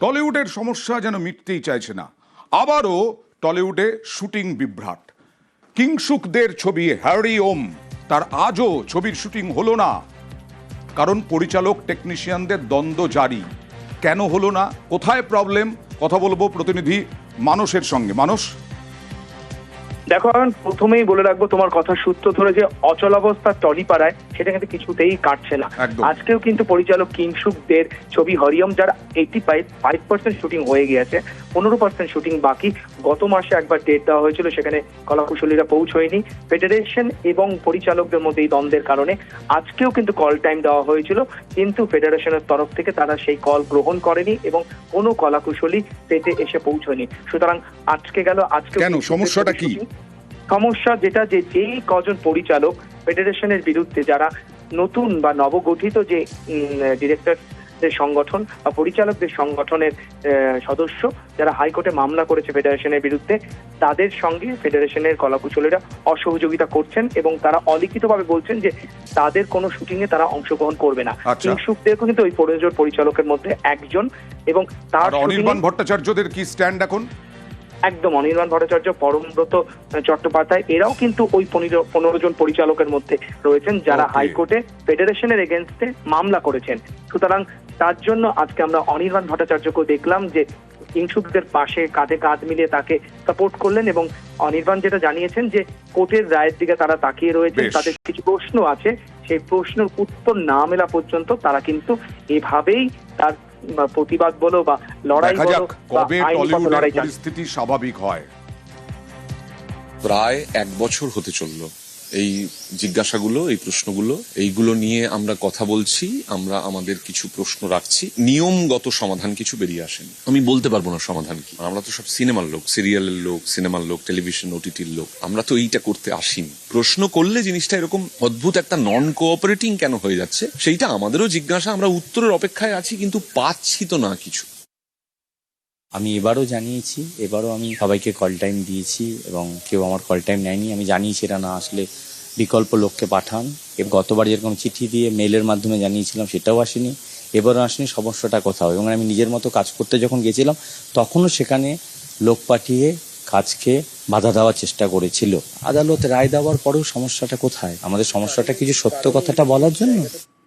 টলিউডের সমস্যা যেন মিটতেই চাইছে না। আবারও টলিউডে শুটিং বিভ্রাট। কিংসুকদের ছবি হ্যারি ওম, তার আজও ছবির শুটিং হলো না। কারণ পরিচালক, টেকনিশিয়ানদের দ্বন্দ্ব জারি। কেন হলো না? কোথায় প্রবলেম? কথা বলব প্রতিনিধি মানুষের সঙ্গে। মানস? দেখো আমি প্রথমেই বলে রাখব তোমার কথা সূত্র ধরে যে অচলাবস্থা টলিপাড়ায় সেটা কিন্তু কিছুতেই কাটছে না। আজকেও কিন্তু পরিচালক কিংসুকদের ছবি হরিয়ম যার eighty five five percent shooting হয়ে গিয়েছে পনেরো পার্সেন্ট শুটিং বাকি। গত মাসে একবার ডেট দেওয়া হয়েছিল সেখানে কলাকুশলীরা পৌঁছয়নি। ফেডারেশন এবং পরিচালকদের মধ্যে এই দ্বন্দ্বের কারণে আজকেও কিন্তু কল টাইম দেওয়া হয়েছিল কিন্তু ফেডারেশনের তরফ থেকে তারা সেই কল গ্রহণ করেনি এবং কোনো কলাকুশলী পেতে এসে পৌঁছয়নি। সুতরাং আজকে গেল আজকে কেন? সমস্যাটা কি? সমস্যা যেটা যে যেই কজন পরিচালক ফেডারেশনের বিরুদ্ধে যারা নতুন বা নবগঠিত যে ডিরেক্টরদের সংগঠন বা পরিচালকদের সংগঠনের সদস্য যারা হাইকোর্টে মামলা করেছে ফেডারেশনের বিরুদ্ধে তাদের সঙ্গে ফেডারেশনের কলাকুশলীরা অসহযোগিতা করছেন এবং তারা অলিখিতভাবে বলছেন যে তাদের কোনো শুটিং এ তারা অংশগ্রহণ করবে না আচ্ছা। কিংসুকদেরও কিন্তু ওই পরিচালকের মধ্যে একজন এবং তার অনির্বাণ ভট্টাচার্যদের কি স্ট্যান্ড এখন একদম অনির্বাণ ভট্টাচার্য পরমব্রত চট্টোপাধ্যায় এরাও কিন্তু ওই পনেরো পনেরো জন পরিচালকের মধ্যে রয়েছেন যারা. হাইকোর্টে ফেডারেশনের এগেনস্টে মামলা করেছেন সুতরাং তার জন্য আজকে আমরা অনির্বাণ ভট্টাচার্যকেও দেখলাম যে ইংসুকদের পাশে কাঁধে কাঁধ মিলিয়ে তাকে সাপোর্ট করলেন এবং অনির্বাণ যেটা জানিয়েছেন যে কোর্টের রায়ের দিকে তারা তাকিয়ে রয়েছেন তাদের কিছু প্রশ্ন আছে সেই প্রশ্নের উত্তর না মেলা পর্যন্ত তারা কিন্তু এভাবেই তার প্রতিবাদ বলো বা লড়াই বলো কবে টলিউডের লড়াই পরিস্থিতি স্বাভাবিক হয়। প্রায় এক বছর হতে চলল। এই জিজ্ঞাসাগুলো এই প্রশ্নগুলো এইগুলো নিয়ে আমরা কথা বলছি আমরা আমাদের কিছু প্রশ্ন রাখছি। নিয়মগত সমাধান কিছু বেরিয়ে আসেনি। আমি বলতে পারব না সমাধান কি। আমরা তো সব সিনেমার লোক সিরিয়ালের লোক সিনেমার লোক টেলিভিশন ওটিটির লোক। আমরা তো এইটা করতে আসিনি। প্রশ্ন করলে জিনিসটা এরকম অদ্ভুত একটা নন কোঅপারেটিং কেন হয়ে যাচ্ছে সেইটা আমাদেরও জিজ্ঞাসা আমরা উত্তরের অপেক্ষায় আছি কিন্তু পাচ্ছি তো না কিছু। আমি এবারও জানিয়েছি, এবারও আমি সবাইকে কল টাইম দিয়েছি এবং কেউ আমার কল টাইম নেয়নি। আমি জানিয়েছি এটা না আসলে বিকল্প লোককে পাঠান। গতবার যেরকম চিঠি দিয়ে মেলের মাধ্যমে জানিয়েছিলাম, সেটাও আসেনি। এবারও আসেনি, সমস্যাটা কোথাও? এবং আমি নিজের মতো কাজ করতে যখন গেছিলাম, তখনও সেখানে লোক পাঠিয়ে কাজকে বাধা দেওয়ার চেষ্টা করেছিল। আদালত রায় দেওয়ার পরেও সমস্যাটা কোথায়? আমাদের সমস্যাটা কিছু সত্য কথাটা বলার জন্য?